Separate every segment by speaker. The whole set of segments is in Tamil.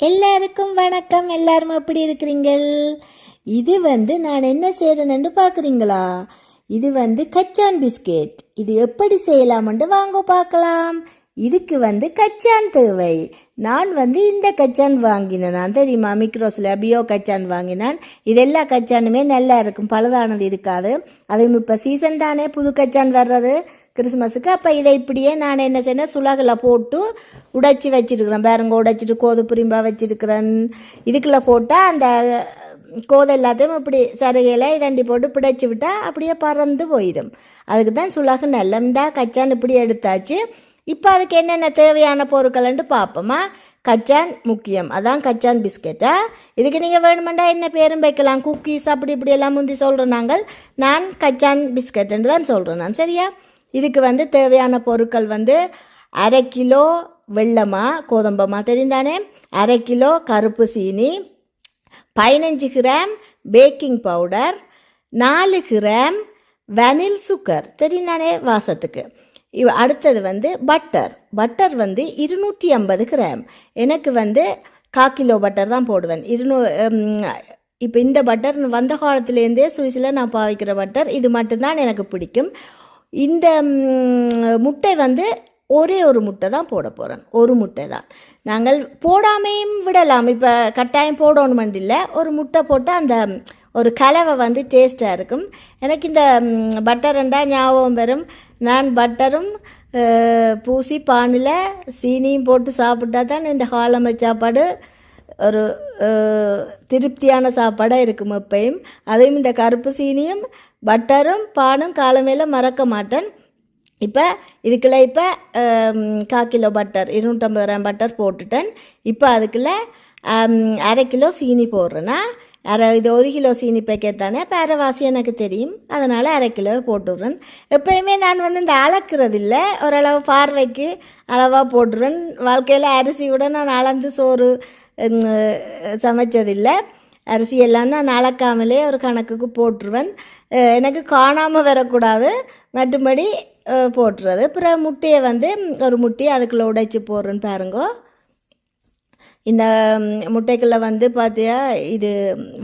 Speaker 1: எல்லாருக்கும் வணக்கம். எல்லாரும் எப்படி இருக்கிறீங்கள்? இது வந்து நான் என்ன செய்கிறேன்னு பார்க்குறீங்களா? இது வந்து கச்சான் பிஸ்கெட். இது எப்படி செய்யலாம்னு வாங்க பார்க்கலாம். இதுக்கு வந்து கச்சான் தேவை. நான் வந்து இந்த கச்சான் வாங்கினேன். நான் தெரியுமா? மிக்ரோஸில் பியோ கச்சான் வாங்கினான். இது எல்லா கச்சானுமே நல்லா இருக்கும். பழுதானது இருக்காது. அதுவும் இப்போ சீசன் தானே புது கச்சான் வர்றது. கிறிஸ்மஸுக்கு அப்போ இதை இப்படியே நான் என்ன செய்யணும் சுலகில் போட்டு உடைச்சி வச்சிருக்கிறேன். பேருங்க உடைச்சிட்டு கோது புரிம்பா வச்சிருக்கிறேன். இதுக்குள்ளே போட்டால் அந்த கோதை எல்லாத்தையும் இப்படி சருகையில் இதண்டி போட்டு பிடைச்சி விட்டால் அப்படியே பறந்து போயிடும். அதுக்கு தான் சுலகு நல்லம்டா கச்சான் இப்படி எடுத்தாச்சு. இப்போ அதுக்கு என்னென்ன தேவையான பொருட்கள்ன்ட்டு பார்ப்போமா கச்சான் முக்கியம். அதான் கச்சான் பிஸ்கெட்டா? இதுக்கு நீங்கள் வேணுமெண்டா என்ன பேரும் வைக்கலாம்? குக்கீஸ் அப்படி இப்படி எல்லாம் முந்தி சொல்கிறோம் நாங்கள். நான் கச்சான் பிஸ்கெட்டுன்னு தான் சொல்கிறேன் நான். சரியா? இதுக்கு வந்து தேவையான பொருட்கள் வந்து அரை கிலோ வெள்ளமா கோதம்பமா தெரிந்தானே அரை கிலோ கருப்பு சீனி பதினஞ்சு கிராம் பேக்கிங் பவுடர் நாலு கிராம் வெனில் சுகர் தெரிந்தானே வாசத்துக்கு? இவ் அடுத்தது வந்து பட்டர் பட்டர் வந்து இருநூற்றி ஐம்பது கிராம். எனக்கு வந்து கா கிலோ பட்டர் தான் போடுவேன். இருநூ இப்போ இந்த பட்டர் வந்த காலத்துலேருந்தே சுவிஸில் நான் பாவிக்கிற பட்டர் இது மட்டும்தான் எனக்கு பிடிக்கும். இந்த முட்டை வந்து ஒரே ஒரு முட்டை தான் போட போகிறேன் ஒரு முட்டை தான். நாங்கள் போடாமையும் விடலாம். இப்போ கட்டாயம் போடணுமெண்டு இல்லை ஒரு முட்டை போட்டால் அந்த ஒரு கலவை வந்து டேஸ்ட்டாக இருக்கும். எனக்கு இந்த பட்டர் பட்டர்ண்டா ஞாபகம் வரும். நான் பட்டரும் பூசி பானில் சீனியும் போட்டு சாப்பிட்டா தான் இந்த காலமை சாப்பாடு ஒரு திருப்தியான சாப்பாடாக இருக்கும் எப்பயும். அதையும் இந்த கருப்பு சீனியும் பட்டரும் பானும் காலமேல மறக்க மாட்டேன். இப்போ இதுக்குள்ள இப்போ கா கிலோ பட்டர் இருநூற்றம்பது கிராம் பட்டர் போட்டுட்டேன். இப்போ அதுக்குள்ள அரை கிலோ சீனி போடுறேன்னா அரை இது ஒரு கிலோ சீனி பேக்கெட் தானே? இப்போ அரைவாசி எனக்கு தெரியும். அதனால் அரை கிலோ போட்டுடுறேன். எப்பயுமே நான் வந்து இந்த அளக்கிறது இல்லை ஓரளவு பார்வைக்கு அளவாக போட்டுடுறேன் வாழ்க்கையில் அரிசி கூட நான் அளந்து சோறு சமைச்சதில்லை. அரிசியெல்லாம் நான் அளக்காமலே ஒரு கணக்குக்கு போட்டுருவேன். எனக்கு காணாமல் வரக்கூடாது. மற்றும்படி போட்டுறது. அப்புறம் முட்டையை வந்து ஒரு முட்டையை அதுக்குள்ளே உடைச்சி போடுறேன்னு பாருங்கோ. இந்த முட்டைக்குள்ளே வந்து பார்த்தியா இது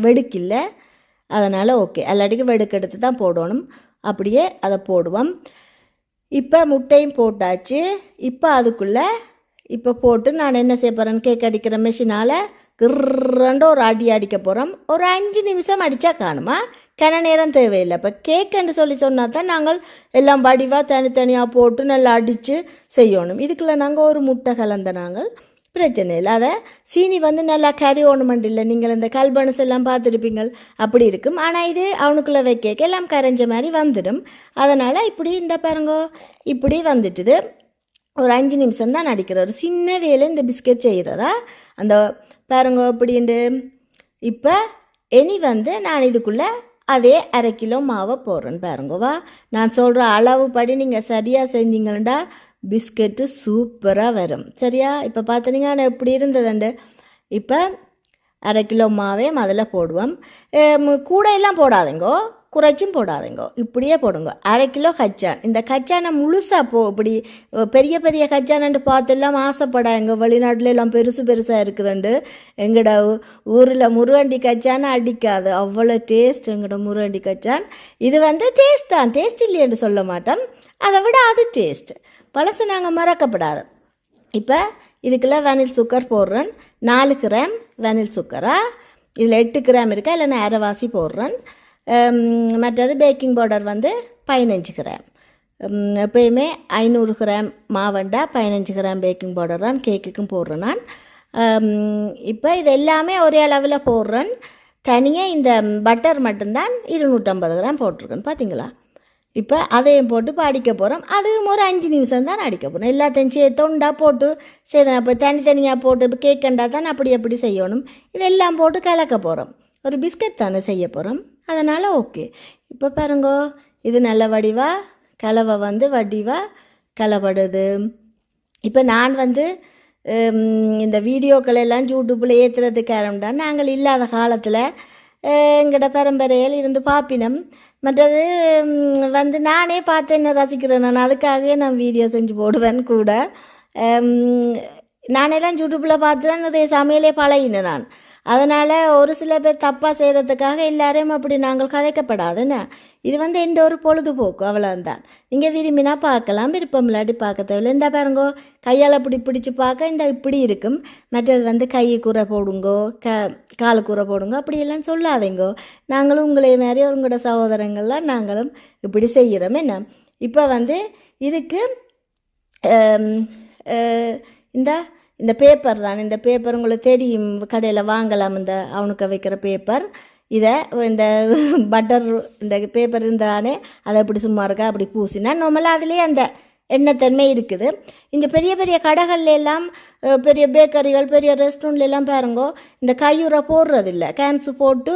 Speaker 1: வெடுக்கில்ல. அதனால் ஓகே. எல்லாட்டிக்கும் வெடுக்கு எடுத்து தான் போடணும். அப்படியே அதை போடுவோம். இப்போ முட்டையும் போட்டாச்சு. இப்போ அதுக்குள்ளே இப்போ போட்டு நான் என்ன செய்ய போகிறேன்னு கேக் அடிக்கிற மிஷினால் கிர்ரண்டு ஒரு அடி அடிக்க போகிறோம் ஒரு அஞ்சு நிமிஷம் அடித்தா காணுமா? கன நேரம் தேவையில்லை. இப்போ கேக்குன்னு சொல்லி சொன்னால் தான் நாங்கள் எல்லாம் வடிவாக தனித்தனியாக போட்டு நல்லா அடித்து செய்யணும். இதுக்குள்ள நாங்கள் ஒரு முட்டை கலந்த நாங்கள் பிரச்சனை இல்லை. அதை சீனி வந்து நல்லா கறி ஓணுமெண்ட் இல்லை. நீங்கள் இந்த கல்பனஸ் எல்லாம் பார்த்துருப்பீங்க அப்படி இருக்கும். ஆனால் இது அவனுக்குள்ளே வைக்க எல்லாம் கரைஞ்ச மாதிரி வந்துடும். அதனால் இப்படி இந்த பாருங்கோ இப்படி வந்துட்டுது. ஒரு அஞ்சு நிமிஷம் தான் நடிக்கிறாரு. சின்ன வேலை இந்த பிஸ்கட் செய்கிறதா அந்த பாருங்க அப்படின்ட்டு இப்போ இனி வந்து நான் இதுக்குள்ளே அதே அரை கிலோ மாவை போடுறேன் பாருங்கவா நான் சொல்கிற அளவு படி நீங்கள் சரியாக செஞ்சீங்கன்னா பிஸ்கெட்டு சூப்பராக வரும். சரியா? இப்போ பார்த்தீங்கன்னா எப்படி இருந்ததுண்டு? இப்போ அரை கிலோ மாவே முதல்ல போடுவோம். கூடையெல்லாம் போடாதீங்கோ. குறைச்சும் போடாதீங்க இப்படியே போடுங்க அரை கிலோ கச்சான் இந்த கச்சானை முழுசாக போ இப்படி பெரிய பெரிய கச்சானன்ட்டு பார்த்துலாம் ஆசைப்படாங்க வெளிநாட்டில் எல்லாம் பெருசு பெருசாக இருக்குதுண்டு எங்கட ஊரில் முருவண்டி கச்சானை அடிக்காது அவ்வளோ டேஸ்ட் எங்கட முருவண்டி கச்சான் இது வந்து டேஸ்ட் தான் டேஸ்ட் இல்லையென்று சொல்ல மாட்டோம் அதை விட அது டேஸ்ட் பழசு நாங்கள் மறக்கப்படாது இப்போ இதுக்குள்ள வெனில் சுக்கர் போடுறேன் நாலு கிராம் வெனில் சுக்கரா இதில் எட்டு கிராம் இருக்கா இல்லை நான் அரைவாசி போடுறேன் மற்றது பேக்கிங் பவுடர் வந்து பதினஞ்சு கிராம். எப்பயுமே ஐநூறு கிராம் மாவண்டா பதினஞ்சு கிராம் பேக்கிங் பவுடர் தான் கேக்குக்கும் போடுறேன் நான். இப்போ இது எல்லாமே ஒரே அளவில் போடுறேன். தனியாக இந்த பட்டர் மட்டும்தான் இருநூற்றம்பது கிராம் போட்டிருக்கேன் பார்த்தீங்களா இப்போ அதையும் போட்டு இப்போ அடிக்க போகிறோம் அதுவும் ஒரு அஞ்சு நிமிஷம் தான் அடிக்க போகிறோம் எல்லாத்தையும் சே தொண்டா போட்டு சரி இப்போ தனித்தனியாக போட்டு இப்போ கேக்கண்டா தான் அப்படி அப்படி செய்யணும். இதெல்லாம் போட்டு கலக்க போகிறோம் ஒரு பிஸ்கட் தானே செய்ய போகிறோம் அதனால் ஓகே. இப்போ பாருங்கோ இது நல்ல வடிவாக கலவை வந்து வடிவாக கலப்படுது இப்போ நான் வந்து இந்த வீடியோக்கள் எல்லாம் யூடியூப்பில் ஏற்றுறதுக்கு காரணம் நாங்கள் இல்லாத காலத்தில் எங்கட பரம்பரையில் இருந்து பார்ப்பினம் மற்றது வந்து நானே பார்த்து என்ன ரசிக்கிறேன் நான் அதுக்காகவே நான் வீடியோ செஞ்சு போடுவேன் கூட. நானெல்லாம் யூடியூப்பில் பார்த்து தான் நிறைய சமையலே பழகினேன் நான். அதனால் ஒரு சில பேர் தப்பாக செய்கிறதுக்காக எல்லாரையும் அப்படி நாங்கள் கதைக்கப்படாதுன்னு. இது வந்து எந்த ஒரு பொழுதுபோக்கு அவ்வளோந்தான் நீங்கள் விரும்பினா பார்க்கலாம் விருப்பம் இல்லாட்டி பார்க்க தேவையில்ல இந்த பாருங்கோ கையால் அப்படி பிடிச்சி பார்க்க இந்த இப்படி இருக்கும். மற்றது வந்து கை கூரை போடுங்கோ க கால் கூரை போடுங்க அப்படியெல்லாம் சொல்லாதீங்கோ. நாங்களும் உங்களே மாதிரி உங்களோட சகோதரங்கள்லாம் நாங்களும் இப்படி செய்கிறோம். என்ன? இப்போ வந்து இதுக்கு இந்த இந்த பேப்பர் தான். இந்த பேப்பர் உங்களுக்கு தெரியும். கடையில் வாங்கலாம் இந்த அவனுக்கு வைக்கிற பேப்பர் இதை இந்த பட்டர் இந்த பேப்பர் இருந்தானே அதை அப்படி சும்மா இருக்கா? அப்படி பூசினா நம்மளால் அதுலேயே அந்த எண்ணத்தன்மை இருக்குது. இங்கே பெரிய பெரிய கடைகள்ல எல்லாம் பெரிய பேக்கரிகள் பெரிய ரெஸ்டாரண்ட்ல எல்லாம் பாருங்கோ இந்த கையுறை போடுறதில்ல. கேன்ஸு போட்டு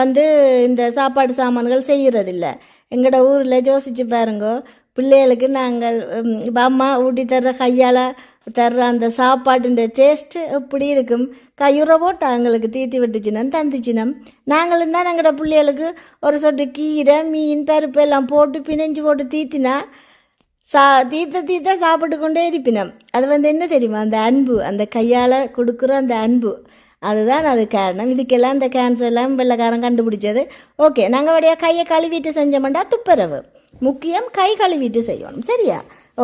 Speaker 1: வந்து இந்த சாப்பாடு சாமான்கள் செய்கிறதில்ல எங்களோட ஊரில் யோசிச்சு பாருங்கோ பிள்ளைகளுக்கு நாங்கள் ம், அம்மா ஊட்டி தர்ற கையால் தர்ற அந்த சாப்பாட்டுன்ற டேஸ்ட்டு எப்படி இருக்கும்? கையுறை போட்டு அவங்களுக்கு தீத்தி விட்டுச்சினம் தந்துச்சினம் நாங்களும் தான் எங்களோட பிள்ளைகளுக்கு ஒரு சொட்டு கீரை மீன் பருப்பு எல்லாம் போட்டு பிணைஞ்சு போட்டு தீத்தினா சா தீத்த தீத்த சாப்பிட்டு கொண்டே இருப்பினம். அது வந்து என்ன தெரியுமா? அந்த அன்பு அந்த கையால் கொடுக்குற அந்த அன்பு. அதுதான் அது காரணம். இதுக்கெல்லாம் இந்த கேன்சர் எல்லாம் வெள்ளைக்காரன் கண்டுபிடிச்சது. ஓகே நாங்கள் வழியா கையை கழுவிட்டு செஞ்சோம்டா துப்புரவு. முக்கியம் கை கழுவிட்டு செய்யணும். சரியா?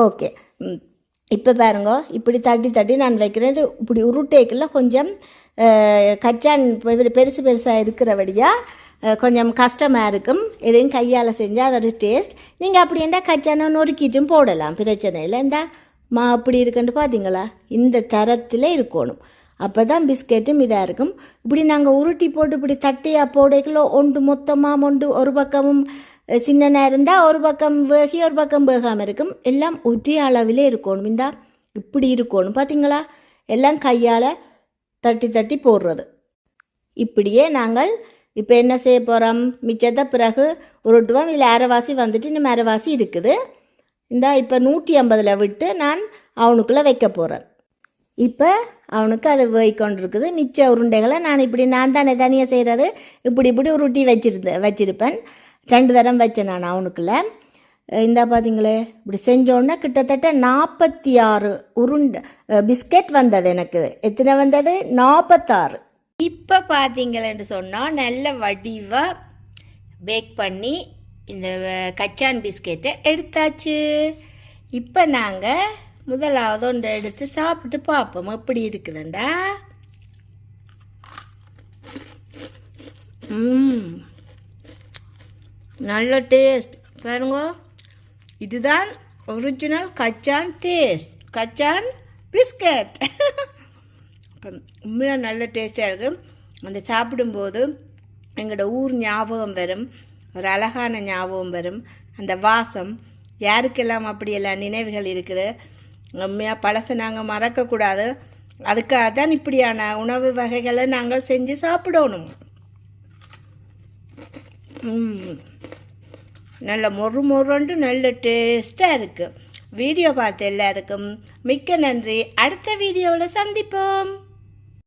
Speaker 1: ஓகே இப்போ பாருங்க இப்படி தட்டி தட்டி நான் வைக்கிறது இப்படி உருட்டேக்கில் கொஞ்சம் கச்சான் பெருசு பெருசாக இருக்கிறபடியாக கொஞ்சம் கஷ்டமாக இருக்கும். எதையும் கையால் செஞ்சால் அதோட டேஸ்ட் நீங்கள் அப்படி இருந்தால் கச்சானை நொறுக்கிட்டும் போடலாம். பிரச்சனை இல்லை. இந்த மா அப்படி இருக்குன்னு பார்த்தீங்களா இந்த தரத்தில் இருக்கணும். அப்போ தான் பிஸ்கெட்டும் இதாக இருக்கும். இப்படி நாங்கள் உருட்டி போட்டு இப்படி தட்டியாக போடைக்குள்ள ஒன்று மொத்தமாக ஒன்று ஒரு பக்கமும் சின்ன இருந்தால் ஒரு பக்கம் வேகி ஒரு பக்கம் வேகாமல் இருக்கும். எல்லாம் ஒரே அளவிலே இருக்கணும். இந்தா இப்படி இருக்கணும். பார்த்தீங்களா எல்லாம் கையால் தட்டி தட்டி போடுறது. இப்படியே நாங்கள் இப்போ என்ன செய்ய போகிறோம் மிச்சத்தை பிறகு உருட்டுவோம். இதில் அரைவாசி வந்துட்டு இன்னும் அரைவாசி இருக்குது. இந்த இப்போ நூற்றி ஐம்பதில் விட்டு நான் அவனுக்குள்ளே வைக்க போகிறேன் இப்போ அவனுக்கு அது வேகிக்கொண்டிருக்குது மிச்ச உருண்டைகளை நான் இப்படி நான் தானே தனியாக செய்கிறது இப்படி இப்படி உருட்டி வச்சிருந்தேன் வச்சிருப்பேன். ரெண்டு தரம் வச்சேன் நான் அவனுக்குள்ள. இந்த பார்த்தீங்களே இப்படி செஞ்சோன்னே கிட்டத்தட்ட நாற்பத்தி ஆறு உருண்டை பிஸ்கெட் வந்தது எனக்கு. எத்தனை வந்தது? நாற்பத்தாறு இப்போ பார்த்தீங்களேன்னு சொன்னால் நல்ல வடிவாக பேக் பண்ணி இந்த கச்சான் பிஸ்கெட்டை எடுத்தாச்சு. இப்போ நாங்கள் முதலாவது ஒன்று எடுத்து சாப்பிட்டு பார்ப்போம். எப்படி இருக்குதுண்டா? ம். நல்ல டேஸ்ட் பாருங்க. இதுதான் ஒரிஜினல் கச்சான் டேஸ்ட் கச்சான் பிஸ்கட் உண்மையாக நல்ல டேஸ்ட்டாக இருக்கும் அந்த சாப்பிடும்போது எங்களோட ஊர் ஞாபகம் வரும். ஒரு அழகான ஞாபகம் வரும். அந்த வாசம் யாருக்கெல்லாம் அப்படியெல்லாம் நினைவுகள் இருக்குது? உண்மையாக பழசை நாங்கள் மறக்கக்கூடாது. அதுக்காக தான் இப்படியான உணவு வகைகளை நாங்கள் செஞ்சு சாப்பிடணும். ம். நல்ல மொறு மொறுண்டு நல்ல டேஸ்ட்டாக இருக்குது வீடியோ பார்த்த எல்லாருக்கும் மிக்க நன்றி. அடுத்த வீடியோவில் சந்திப்போம்.